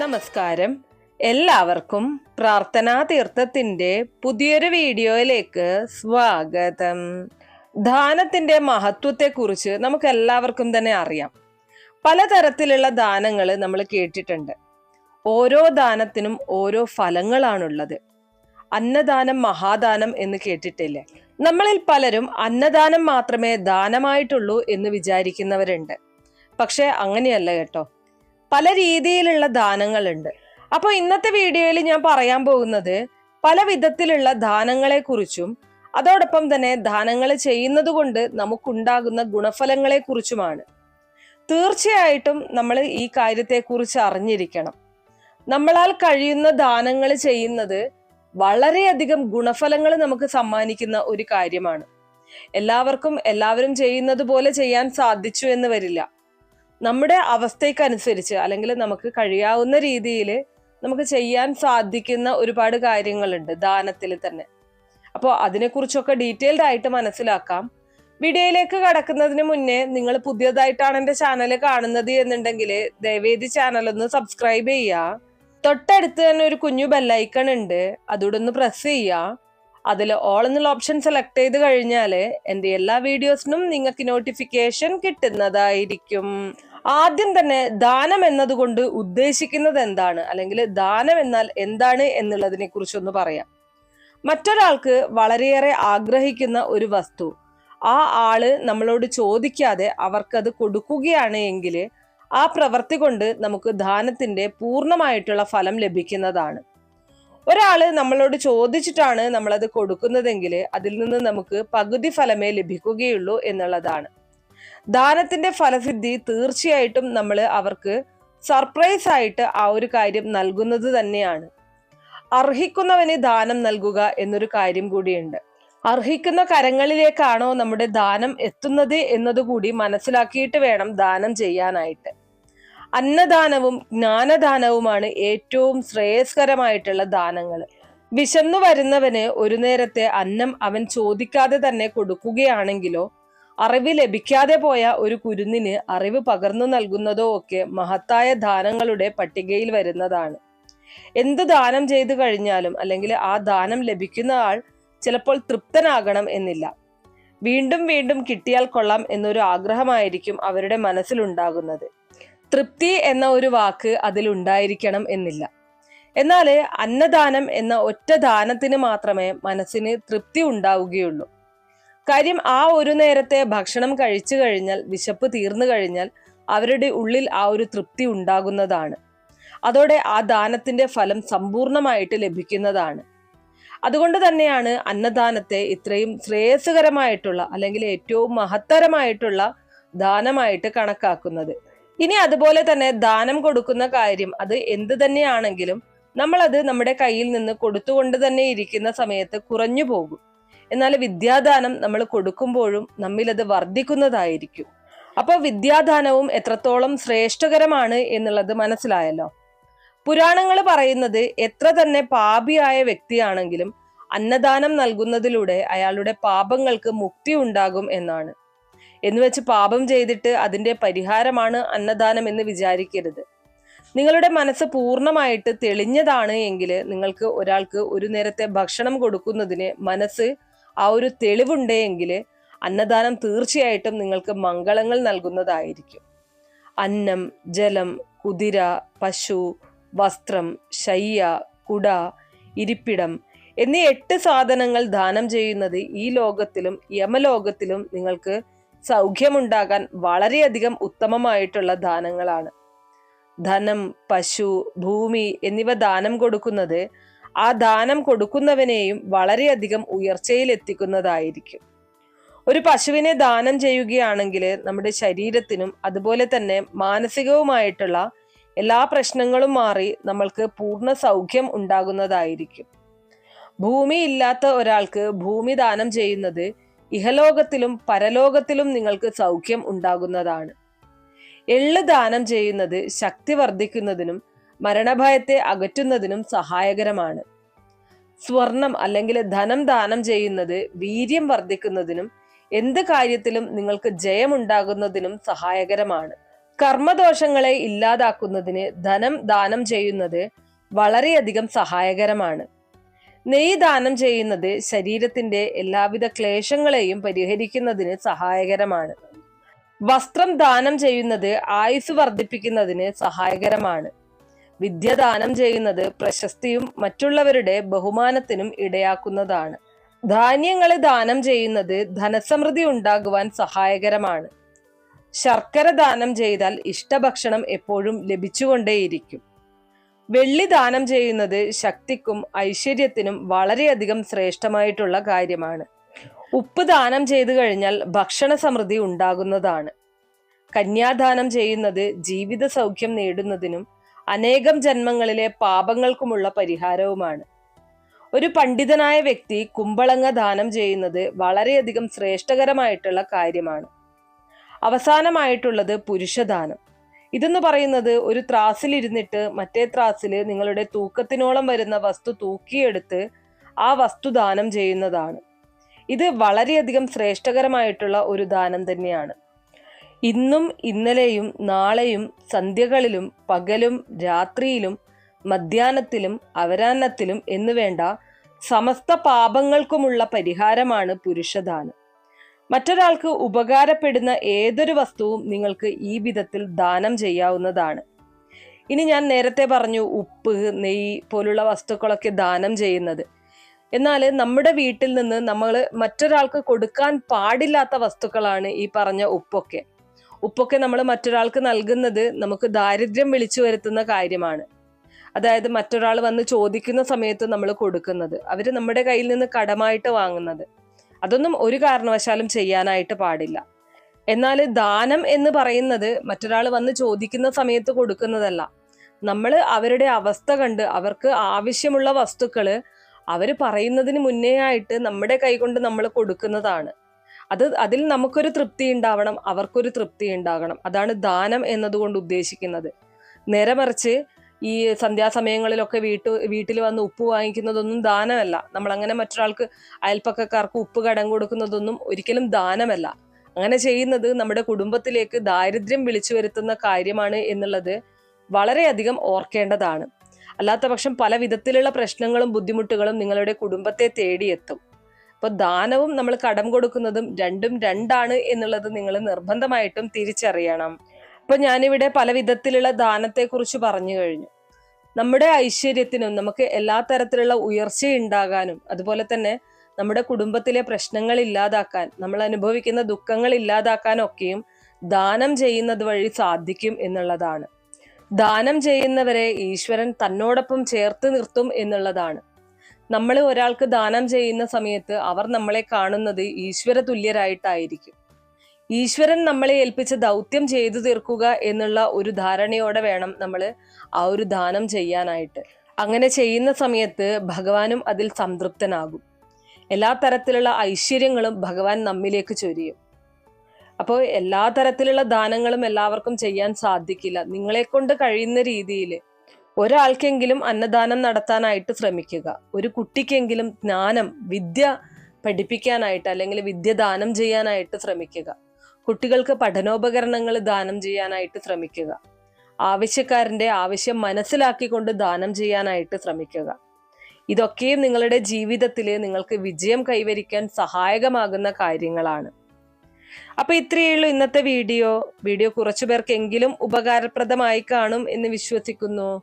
നമസ്കാരം. എല്ലാവർക്കും പ്രാർത്ഥനാ തീർത്ഥത്തിന്റെ പുതിയൊരു വീഡിയോയിലേക്ക് സ്വാഗതം. ദാനത്തിന്റെ മഹത്വത്തെക്കുറിച്ച് നമുക്ക് എല്ലാവർക്കും തന്നെ അറിയാം. പലതരത്തിലുള്ള ദാനങ്ങൾ നമ്മൾ കേട്ടിട്ടുണ്ട്. ഓരോ ദാനത്തിനും ഓരോ ഫലങ്ങളാണുള്ളത്. അന്നദാനം മഹാദാനം എന്ന് കേട്ടിട്ടില്ലേ? നമ്മളിൽ പലരും അന്നദാനം മാത്രമേ ദാനമായിട്ടുള്ളൂ എന്ന് വിചാരിക്കുന്നവരുണ്ട്. പക്ഷേ അങ്ങനെയല്ല കേട്ടോ. പല രീതിയിലുള്ള ദാനങ്ങളുണ്ട്. അപ്പോൾ ഇന്നത്തെ വീഡിയോയിൽ ഞാൻ പറയാൻ പോകുന്നത് പല വിധത്തിലുള്ള ദാനങ്ങളെ കുറിച്ചും അതോടൊപ്പം തന്നെ ദാനങ്ങൾ ചെയ്യുന്നത് കൊണ്ട് നമുക്കുണ്ടാകുന്ന ഗുണഫലങ്ങളെ കുറിച്ചുമാണ് തീർച്ചയായിട്ടും നമ്മൾ ഈ കാര്യത്തെക്കുറിച്ച് അറിഞ്ഞിരിക്കണം. നമ്മളാൽ കഴിയുന്ന ദാനങ്ങൾ ചെയ്യുന്നത് വളരെയധികം ഗുണഫലങ്ങൾ നമുക്ക് സമ്മാനിക്കുന്ന ഒരു കാര്യമാണ്. എല്ലാവർക്കും എല്ലാവരും ചെയ്യുന്നത് പോലെ ചെയ്യാൻ സാധിച്ചു എന്ന് വരില്ല. നമ്മുടെ അവസ്ഥയ്ക്കനുസരിച്ച് അല്ലെങ്കിൽ നമുക്ക് കഴിയാവുന്ന രീതിയിൽ നമുക്ക് ചെയ്യാൻ സാധിക്കുന്ന ഒരുപാട് കാര്യങ്ങളുണ്ട് ദാനത്തിൽ തന്നെ. അപ്പോൾ അതിനെക്കുറിച്ചൊക്കെ ഡീറ്റെയിൽഡ് ആയിട്ട് മനസ്സിലാക്കാം. വീഡിയോയിലേക്ക് കടക്കുന്നതിന് മുന്നേ നിങ്ങൾ പുതിയതായിട്ടാണ് എന്റെ ചാനൽ കാണുന്നത് എന്നുണ്ടെങ്കിൽ ദയവേദി ചാനൽ ഒന്ന് സബ്സ്ക്രൈബ് ചെയ്യുക. തൊട്ടടുത്ത് തന്നെ ഒരു കുഞ്ഞു ബെല്ലൈക്കൺ ഉണ്ട്. അതോടെ ഒന്ന് പ്രസ് ചെയ്യുക. അതിൽ ഓൾ എന്നുള്ള ഓപ്ഷൻ സെലക്ട് ചെയ്ത് കഴിഞ്ഞാൽ എന്റെ എല്ലാ വീഡിയോസിനും നിങ്ങൾക്ക് നോട്ടിഫിക്കേഷൻ കിട്ടുന്നതായിരിക്കും. ആദ്യം തന്നെ ദാനം എന്നതുകൊണ്ട് ഉദ്ദേശിക്കുന്നത് എന്താണ്? അല്ലെങ്കിൽ ദാനം എന്നാൽ എന്താണ് എന്നുള്ളതിനെ കുറിച്ചൊന്ന് പറയാം. മറ്റൊരാൾക്ക് വളരെയേറെ ആഗ്രഹിക്കുന്ന ഒരു വസ്തു. ആ ആൾ നമ്മളോട് ചോദിക്കാതെ അവർക്കത് കൊടുക്കുകയാണ് എങ്കിൽ ആ പ്രവൃത്തി കൊണ്ട് നമുക്ക് ദാനത്തിന്റെ പൂർണമായിട്ടുള്ള ഫലം ലഭിക്കുന്നതാണ്. ഒരാൾ നമ്മളോട് ചോദിച്ചിട്ടാണ് നമ്മളത് കൊടുക്കുന്നതെങ്കിൽ അതിൽ നിന്ന് നമുക്ക് പകുതി ഫലമേ ലഭിക്കുകയുള്ളൂ എന്നുള്ളതാണ്. ദാനത്തിന്റെ ഫലസിദ്ധി തീർച്ചയായിട്ടും നമ്മൾ അവർക്ക് സർപ്രൈസ് ആയിട്ട് ആ ഒരു കാര്യം നൽകുന്നത് തന്നെയാണ്. അർഹിക്കുന്നവന് ദാനം നൽകുക എന്നൊരു കാര്യം കൂടിയുണ്ട്. അർഹിക്കുന്ന കരങ്ങളിലേക്കാണോ നമ്മുടെ ദാനം എത്തുന്നത് എന്നതുകൂടി മനസ്സിലാക്കിയിട്ട് വേണം ദാനം ചെയ്യാനായിട്ട്. അന്നദാനവും ജ്ഞാനദാനവുമാണ് ഏറ്റവും ശ്രേയസ്കരമായിട്ടുള്ള ദാനങ്ങൾ വിശന്നു വരുന്നവന് ഒരു നേരത്തെ അന്നം അവൻ ചോദിക്കാതെ തന്നെ കൊടുക്കുകയാണെങ്കിലോ അറിവ് ലഭിക്കാതെ പോയ ഒരു കുരുന്നിന് അറിവ് പകർന്നു നൽകുന്നതോ ഒക്കെ മഹത്തായ ദാനങ്ങളുടെ പട്ടികയിൽ വരുന്നതാണ്. എന്ത് ദാനം ചെയ്തു കഴിഞ്ഞാലും അല്ലെങ്കിൽ ആ ദാനം ലഭിക്കുന്ന ആൾ ചിലപ്പോൾ തൃപ്തനാകണം എന്നില്ല. വീണ്ടും വീണ്ടും കിട്ടിയാൽ കൊള്ളാം എന്നൊരു ആഗ്രഹമായിരിക്കും അവരുടെ മനസ്സിലുണ്ടാകുന്നത്. തൃപ്തി എന്ന ഒരു വാക്ക് അതിലുണ്ടായിരിക്കണം എന്നില്ല. എന്നാൽ അന്നദാനം എന്ന ഒറ്റ ദാനത്തിന് മാത്രമേ മനസ്സിന് തൃപ്തി ഉണ്ടാവുകയുള്ളൂ. കാര്യം ആ ഒരു നേരത്തെ ഭക്ഷണം കഴിച്ചു കഴിഞ്ഞാൽ വിശപ്പ് തീർന്നു കഴിഞ്ഞാൽ അവരുടെ ഉള്ളിൽ ആ ഒരു തൃപ്തി ഉണ്ടാകുന്നതാണ്. അതോടെ ആ ദാനത്തിന്റെ ഫലം സമ്പൂർണമായിട്ട് ലഭിക്കുന്നതാണ്. അതുകൊണ്ട് തന്നെയാണ് അന്നദാനത്തെ ഇത്രയും ശ്രേയസ്കരമായിട്ടുള്ള അല്ലെങ്കിൽ ഏറ്റവും മഹത്തരമായിട്ടുള്ള ദാനമായിട്ട് കണക്കാക്കുന്നത്. ഇനി അതുപോലെ തന്നെ ദാനം കൊടുക്കുന്ന കാര്യം അത് എന്ത് തന്നെയാണെങ്കിലും നമ്മളത് നമ്മുടെ കയ്യിൽ നിന്ന് കൊടുത്തുകൊണ്ട് തന്നെ ഇരിക്കുന്ന സമയത്ത് കുറഞ്ഞു പോകും. എന്നാൽ വിദ്യാദാനം നമ്മൾ കൊടുക്കുമ്പോഴും നമ്മിൽ അത് വർദ്ധിക്കുന്നതായിരിക്കും. അപ്പോൾ വിദ്യാദാനവും എത്രത്തോളം ശ്രേഷ്ഠകരമാണ് എന്നുള്ളത് മനസ്സിലായല്ലോ? പുരാണങ്ങൾ പറയുന്നത് എത്ര തന്നെ പാപിയായ വ്യക്തിയാണെങ്കിലും അന്നദാനം നൽകുന്നതിലൂടെ അയാളുടെ പാപങ്ങൾക്ക് മുക്തി ഉണ്ടാകും എന്നാണ്. എന്നുവെച്ച് പാപം ചെയ്തിട്ട് അതിന്റെ പരിഹാരമാണ് അന്നദാനം എന്ന് വിചാരിക്കരുത്. നിങ്ങളുടെ മനസ്സ് പൂർണമായിട്ട് തെളിഞ്ഞതാണ് എങ്കിൽ നിങ്ങൾക്ക് ഒരാൾക്ക് ഒരു നേരത്തെ ഭക്ഷണം കൊടുക്കുന്നതിന് മനസ്സ് ആ ഒരു തെളിവുണ്ടെങ്കിൽ അന്നദാനം തീർച്ചയായിട്ടും നിങ്ങൾക്ക് മംഗളങ്ങൾ നൽകുന്നതായിരിക്കും. അന്നം ജലം കുതിര പശു വസ്ത്രം ശയ്യ കുട ഇരിപ്പിടം എന്നീ എട്ട് സാധനങ്ങൾ ദാനം ചെയ്യുന്നത് ഈ ലോകത്തിലും യമലോകത്തിലും നിങ്ങൾക്ക് സൗഖ്യമുണ്ടാകാൻ വളരെയധികം ഉത്തമമായിട്ടുള്ള ദാനങ്ങളാണ്. ധനം പശു ഭൂമി എന്നിവ ദാനം കൊടുക്കുന്നത് ആ ദാനം കൊടുക്കുന്നവനെയും വളരെയധികം ഉയർച്ചയിൽ എത്തിക്കുന്നതായിരിക്കും ഒരു പശുവിനെ ദാനം ചെയ്യുകയാണെങ്കിൽ നമ്മുടെ ശരീരത്തിനും അതുപോലെ തന്നെ മാനസികവുമായിട്ടുള്ള എല്ലാ പ്രശ്നങ്ങളും മാറി നമ്മൾക്ക് പൂർണ സൗഖ്യം ഉണ്ടാകുന്നതായിരിക്കും. ഭൂമി ഇല്ലാത്ത ഒരാൾക്ക് ഭൂമി ദാനം ചെയ്യുന്നത് ഇഹലോകത്തിലും പരലോകത്തിലും നിങ്ങൾക്ക് സൗഖ്യം ഉണ്ടാകുന്നതാണ്. എള്ള് ദാനം ചെയ്യുന്നത് ശക്തി വർദ്ധിക്കുന്നതിനും മരണഭയത്തെ അകറ്റുന്നതിനും സഹായകരമാണ്. സ്വർണം അല്ലെങ്കിൽ ധനം ദാനം ചെയ്യുന്നത് വീര്യം വർദ്ധിക്കുന്നതിനും എന്ത് കാര്യത്തിലും നിങ്ങൾക്ക് ജയമുണ്ടാകുന്നതിനും സഹായകരമാണ്. കർമ്മദോഷങ്ങളെ ഇല്ലാതാക്കുന്നതിന് ധനം ദാനം ചെയ്യുന്നത് വളരെയധികം സഹായകരമാണ്. നെയ് ദാനം ചെയ്യുന്നത് ശരീരത്തിന്റെ എല്ലാവിധ ക്ലേശങ്ങളെയും പരിഹരിക്കുന്നതിന് സഹായകരമാണ്. വസ്ത്രം ദാനം ചെയ്യുന്നത് ആയുസ് വർദ്ധിപ്പിക്കുന്നതിന് സഹായകരമാണ്. വിദ്യ ദാനം ചെയ്യുന്നത് പ്രശസ്തിയും മറ്റുള്ളവരുടെ ബഹുമാനത്തിനും ഇടയാക്കുന്നതാണ്. ധാന്യങ്ങളെ ദാനം ചെയ്യുന്നത് ധനസമൃദ്ധി ഉണ്ടാകുവാൻ സഹായകരമാണ്. ശർക്കര ദാനം ചെയ്താൽ ഇഷ്ടഭക്ഷണം എപ്പോഴും ലഭിച്ചുകൊണ്ടേയിരിക്കും. വെള്ളി ദാനം ചെയ്യുന്നത് ശക്തിക്കും ഐശ്വര്യത്തിനും വളരെയധികം ശ്രേഷ്ഠമായിട്ടുള്ള കാര്യമാണ്. ഉപ്പ് ദാനം ചെയ്തു കഴിഞ്ഞാൽ ഭക്ഷണ സമൃദ്ധി ഉണ്ടാകുന്നതാണ്. കന്യാദാനം ചെയ്യുന്നത് ജീവിത സൗഖ്യം നേടുന്നതിനും അനേകം ജന്മങ്ങളിലെ പാപങ്ങൾക്കുമുള്ള പരിഹാരവുമാണ്. ഒരു പണ്ഡിതനായ വ്യക്തി കുമ്പളങ്ങ ദാനം ചെയ്യുന്നത് വളരെയധികം ശ്രേഷ്ഠകരമായിട്ടുള്ള കാര്യമാണ്. അവസാനമായിട്ടുള്ളത് പുരുഷദാനം. ഇതെന്ന് പറയുന്നത് ഒരു ത്രാസിലിരുന്നിട്ട് മറ്റേ ത്രാസിൽ നിങ്ങളുടെ തൂക്കത്തിനോളം വരുന്ന വസ്തു തൂക്കിയെടുത്ത് ആ വസ്തു ദാനം ചെയ്യുന്നതാണ്. ഇത് വളരെയധികം ശ്രേഷ്ഠകരമായിട്ടുള്ള ഒരു ദാനം തന്നെയാണ്. ഇന്നും ഇന്നലെയും നാളെയും സന്ധ്യകളിലും പകലും രാത്രിയിലും മധ്യാഹ്നത്തിലും അവരാന്നത്തിലും എന്നുവേണ്ട സമസ്ത പാപങ്ങൾക്കുമുള്ള പരിഹാരമാണ് പുരുഷദാനം. മറ്റൊരാൾക്ക് ഉപകാരപ്പെടുന്ന ഏതൊരു വസ്തുവും നിങ്ങൾക്ക് ഈ വിധത്തിൽ ദാനം ചെയ്യാവുന്നതാണ്. ഇനി ഞാൻ നേരത്തെ പറഞ്ഞു ഉപ്പ് നെയ്യ് പോലുള്ള വസ്തുക്കളൊക്കെ ദാനം ചെയ്യുന്നത്. എന്നാൽ നമ്മുടെ വീട്ടിൽ നിന്ന് നമ്മൾ മറ്റൊരാൾക്ക് കൊടുക്കാൻ പാടില്ലാത്ത വസ്തുക്കളാണ് ഈ പറഞ്ഞ ഉപ്പൊക്കെ. ഉപ്പൊക്കെ നമ്മൾ മറ്റൊരാൾക്ക് നൽകുന്നത് നമുക്ക് ദാരിദ്ര്യം വിളിച്ചു വരുത്തുന്ന കാര്യമാണ്. അതായത് മറ്റൊരാൾ വന്ന് ചോദിക്കുന്ന സമയത്ത് നമ്മൾ കൊടുക്കുന്നത് അവർ നമ്മുടെ കയ്യിൽ നിന്ന് കടമായിട്ട് വാങ്ങുന്നത്. അതൊന്നും ഒരു കാരണവശാലും ചെയ്യാനായിട്ട് പാടില്ല. എന്നാൽ ദാനം എന്ന് പറയുന്നത് മറ്റൊരാൾ വന്ന് ചോദിക്കുന്ന സമയത്ത് കൊടുക്കുന്നതല്ല. നമ്മൾ അവരുടെ അവസ്ഥ കണ്ട് അവർക്ക് ആവശ്യമുള്ള വസ്തുക്കൾ അവർ പറയുന്നതിന് മുന്നേ ആയിട്ട് നമ്മുടെ കൈകൊണ്ട് നമ്മൾ കൊടുക്കുന്നതാണ്. അത് അതിൽ നമുക്കൊരു തൃപ്തി ഉണ്ടാവണം അവർക്കൊരു തൃപ്തി ഉണ്ടാകണം. അതാണ് ദാനം എന്നതുകൊണ്ട് ഉദ്ദേശിക്കുന്നത്. നേരെ മറിച്ച് ഈ സന്ധ്യാസമയങ്ങളിലൊക്കെ വീട്ടു വീട്ടിൽ വന്ന് ഉപ്പ് വാങ്ങിക്കുന്നതൊന്നും ദാനമല്ല. നമ്മൾ അങ്ങനെ മറ്റൊരാൾക്ക് അയൽപ്പക്കക്കാർക്ക് ഉപ്പ് കടം കൊടുക്കുന്നതൊന്നും ഒരിക്കലും ദാനമല്ല. അങ്ങനെ ചെയ്യുന്നത് നമ്മുടെ കുടുംബത്തിലേക്ക് ദാരിദ്ര്യം വിളിച്ചു വരുത്തുന്ന കാര്യമാണ് എന്നുള്ളത് വളരെയധികം ഓർക്കേണ്ടതാണ്. അല്ലാത്ത പക്ഷം പല വിധത്തിലുള്ള പ്രശ്നങ്ങളും ബുദ്ധിമുട്ടുകളും നിങ്ങളുടെ കുടുംബത്തെ തേടിയെത്തും. അപ്പോൾ ദാനവും നമ്മൾ കടം കൊടുക്കുന്നതും രണ്ടും രണ്ടാണ് എന്നുള്ളത് നിങ്ങൾ നിർബന്ധമായിട്ടും തിരിച്ചറിയണം. അപ്പൊ ഞാനിവിടെ പല വിധത്തിലുള്ള ദാനത്തെക്കുറിച്ച് പറഞ്ഞു കഴിഞ്ഞു. നമ്മുടെ ഐശ്വര്യത്തിനും നമുക്ക് എല്ലാ തരത്തിലുള്ള ഉയർച്ച ഉണ്ടാകാനും അതുപോലെ തന്നെ നമ്മുടെ കുടുംബത്തിലെ പ്രശ്നങ്ങൾ ഇല്ലാതാക്കാൻ നമ്മൾ അനുഭവിക്കുന്ന ദുഃഖങ്ങൾ ഇല്ലാതാക്കാനൊക്കെയും ദാനം ചെയ്യുന്നത് വഴി സാധിക്കും എന്നുള്ളതാണ്. ദാനം ചെയ്യുന്നവരെ ഈശ്വരൻ തന്നോടൊപ്പം ചേർത്ത് നിർത്തും എന്നുള്ളതാണ്. നമ്മൾ ഒരാൾക്ക് ദാനം ചെയ്യുന്ന സമയത്ത് അവർ നമ്മളെ കാണുന്നത് ഈശ്വര തുല്യരായിട്ടായിരിക്കും ഈശ്വരൻ നമ്മളെ ഏൽപ്പിച്ച ദൗത്യം ചെയ്തു തീർക്കുക എന്നുള്ള ഒരു ധാരണയോടെ വേണം നമ്മൾ ആ ഒരു ദാനം ചെയ്യാനായിട്ട്. അങ്ങനെ ചെയ്യുന്ന സമയത്ത് ഭഗവാനും അതിൽ സംതൃപ്തനാകും. എല്ലാ തരത്തിലുള്ള ഐശ്വര്യങ്ങളും ഭഗവാൻ നമ്മിലേക്ക് ചൊരിയും. അപ്പോൾ എല്ലാ തരത്തിലുള്ള ദാനങ്ങളും എല്ലാവർക്കും ചെയ്യാൻ സാധിക്കില്ല. നിങ്ങളെ കൊണ്ട് കഴിയുന്ന രീതിയിൽ ഒരാൾക്കെങ്കിലും അന്നദാനം നടത്താനായിട്ട് ശ്രമിക്കുക. ഒരു കുട്ടിക്കെങ്കിലും ജ്ഞാനം വിദ്യ പഠിപ്പിക്കാനായിട്ട് അല്ലെങ്കിൽ വിദ്യ ദാനം ചെയ്യാനായിട്ട് ശ്രമിക്കുക. കുട്ടികൾക്ക് പഠനോപകരണങ്ങൾ ദാനം ചെയ്യാനായിട്ട് ശ്രമിക്കുക. ആവശ്യക്കാരന്റെ ആവശ്യം മനസ്സിലാക്കിക്കൊണ്ട് ദാനം ചെയ്യാനായിട്ട് ശ്രമിക്കുക. ഇതൊക്കെയും നിങ്ങളുടെ ജീവിതത്തിൽ നിങ്ങൾക്ക് വിജയം കൈവരിക്കാൻ സഹായകമാകുന്ന കാര്യങ്ങളാണ്. അപ്പൊ ഇത്രയുള്ളൂ ഇന്നത്തെ വീഡിയോ. വീഡിയോ കുറച്ചു പേർക്കെങ്കിലും ഉപകാരപ്രദമായി കാണും എന്ന് വിശ്വസിക്കുന്നു.